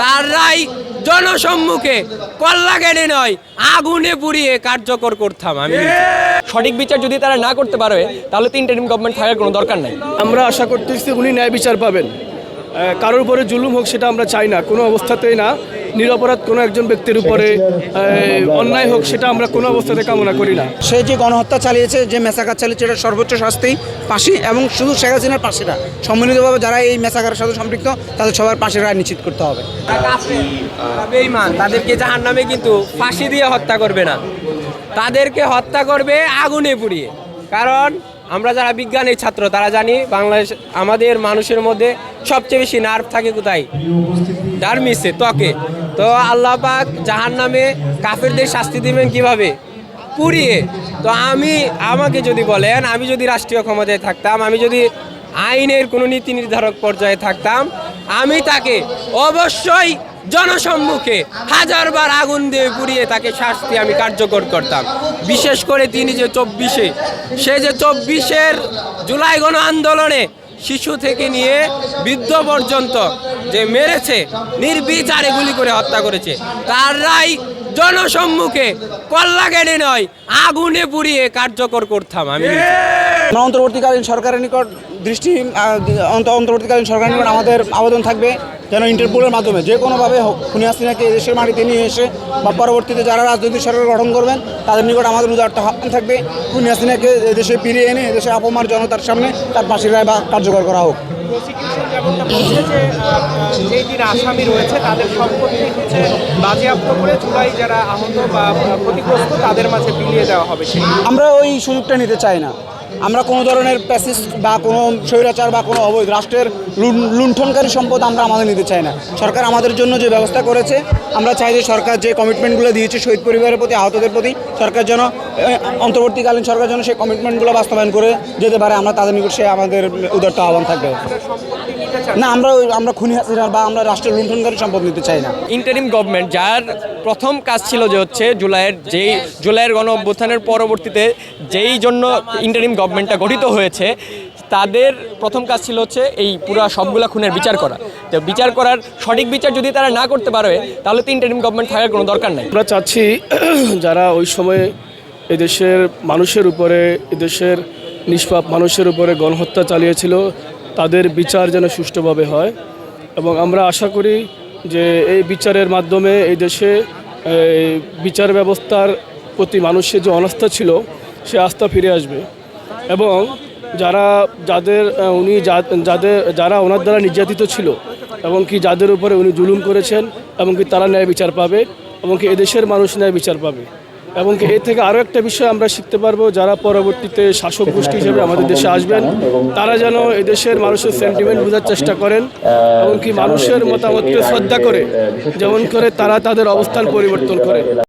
তারাই জনসম্মুখে কল্লা কেটে নয়, আগুনে পুড়িয়ে কার্যকর করতাম আমি। সঠিক বিচার যদি তারা না করতে পারে, তাহলে তো ইন্টারিম গভর্নমেন্ট থাকার কোনো দরকার নাই। আমরা আশা করতেছি উনি ন্যায় বিচার পাবেন। কারোর উপরে জুলুম হোক সেটা আমরা চাই না, কোনো অবস্থাতেই না। নিরপরাধ কোনো একজন ব্যক্তির উপরে অন্যায় হোক সেটা আমরা কোনো অবস্থাতে কামনা করি না। সে যে গণহত্যা চালিয়েছে যে মেসাকার চালিয়েছে এটা সর্বোচ্চ শাস্তি ফাঁসি এবং শুধু শেখ হাসিনার পাশে না সম্মিলিতভাবে যারা এই মেসাকারের সাথে সম্পৃক্ত তাদের সবার পাশে রায় নিশ্চিত করতে হবে। বেঈমান তাদেরকে জাহান নামে কিন্তু ফাঁসি দিয়ে হত্যা করবে না। তাদেরকে হত্যা করবে আগুনে পুড়িয়ে। কারণ আমরা যারা বিজ্ঞানের ছাত্র তারা জানি বাংলাদেশ আমাদের মানুষের মধ্যে সবচেয়ে বেশি নার্ভ থাকে কোথায়? ডারমিসে ত্বকে। তো আল্লাহ পাক জাহান নামে কাফেরদের শাস্তি দিবেন কীভাবে? পুড়িয়ে। তো আমি, আমাকে যদি বলেন, আমি যদি রাষ্ট্রীয় ক্ষমতায় থাকতাম, আমি যদি আইনের কোনো নীতি নির্ধারক পর্যায়ে থাকতাম, আমি তাকে অবশ্যই জনসম্মুখে হাজারবার আগুন দিয়ে পুড়িয়ে তাকে শাস্তি আমি কার্যকর করতাম। বিশেষ করে তিনি যে চব্বিশে, সে যে চব্বিশের জুলাই গণ আন্দোলনে শিশু থেকে নিয়ে বৃদ্ধ পর্যন্ত যে মেরেছে, নির্বিচারে গুলি করে হত্যা করেছে। তার তারাই জনসম্মুখে কল্লা নয়, আগুনে পুড়িয়ে কার্যকর করতাম আমি অন্তর্বর্তীকালীন সরকারের নিকট দৃষ্টি অন্ত- অন্তর্বর্তীকালীন সরকারের নিকট আমাদের আবেদন থাকবে? যেন ইন্টারপোলের মাধ্যমে? যে কোনোভাবে হোক খুনি হাসিনাকে দেশের মাটিতে নিয়ে এসে বা পরবর্তীতে যারা রাজনৈতিক সরকার গঠন করবেন তাদের নিকট আমাদের উদারটা আহ্বান থাকবে। খুনি হাসিনাকে দেশে ফিরিয়ে এনে দেশে আপমার জনতার সামনে তার ফাঁসির রায় বা কার্যকর করা হোক। প্রসিকিউশন যেমনটা বলছে যে যেই আসামি রয়েছে তাদের সম্পত্তি হচ্ছে বাজেয়াপ্ত করে জুলাই যারা আহত বা ক্ষতিগ্রস্ত তাদের মাঝে বিলিয়ে দেওয়া হবে আমরা ওই সুযোগটা নিতে চাই না। আমরা কোনো ধরনের প্যাসিস বা কোনো স্বৈরাচার বা কোনো অবৈধ রাষ্ট্রের লুণ্ঠনকারী সম্পদ আমরা আমাদের নিতে চাই না। সরকার আমাদের জন্য যে ব্যবস্থা করেছে, আমরা চাই যে সরকার যে কমিটমেন্টগুলো দিয়েছে শহীদ পরিবারের প্রতি, আহতদের প্রতি, সরকার যেন অন্তর্বর্তীকালীন সরকার যেন সেই কমিটমেন্টগুলো বাস্তবায়ন করে যেতে পারে, আমরা তাদের নিকট সে আমাদের উদারটা আহ্বান থাকবে। না আমরা ওই- আমরা খুনি হাসিনার বা আমরা রাষ্ট্রের লুণ্ঠনকারী সম্পদ নিতে চাই না। ইন্টারিম গভর্নমেন্ট যার প্রথম কাজ ছিল যে হচ্ছে জুলাইয়ের যেই জুলাইয়ের গণ অভ্যুত্থানের পরবর্তীতে যেই জন্য ইন্টারিম গভর্নমেন্টটা গঠিত হয়েছে তাদের প্রথম কাজ ছিল হচ্ছে এই পুরা সবগুলা খুনের বিচার করা। তো বিচার করার সঠিক বিচার যদি তারা না করতে পারে তাহলে তো ইন্টারিম গভর্নমেন্ট থাকার কোনো দরকার নাই। আমরা চাচ্ছি যারা ওই সময়ে এদেশের মানুষের উপরে এদেশের নিষ্পাপ মানুষের উপরে গণহত্যা চালিয়েছিল তাদের বিচার যেন সুষ্ঠুভাবে হয় এবং আমরা আশা করি যে এই বিচারের মাধ্যমে এই দেশে বিচার ব্যবস্থার প্রতি মানুষের যে অনাস্থা ছিল, সে আস্থা ফিরে আসবে। এবং যারা, যাদের উনি যাদের, যারা ওনার দ্বারা নির্যাতিত ছিল এবং কি যাদের উপরে উনি জুলুম করেছেন এবং কি তারা ন্যায় বিচার পাবে এবং কি এদেশের মানুষ ন্যায় বিচার পাবে। এবং এ থেকে আরও একটা বিষয় আমরা শিখতে পারব, যারা পরবর্তীতে শাসক গোষ্ঠী হিসেবে আমাদের দেশে আসবেন, তারা যেন এদেশের মানুষের সেন্টিমেন্ট বোঝার চেষ্টা করেন, এমনকি মানুষের মতামতকে শ্রদ্ধা করে, যেমন করে তারা তাদের অবস্থান পরিবর্তন করে।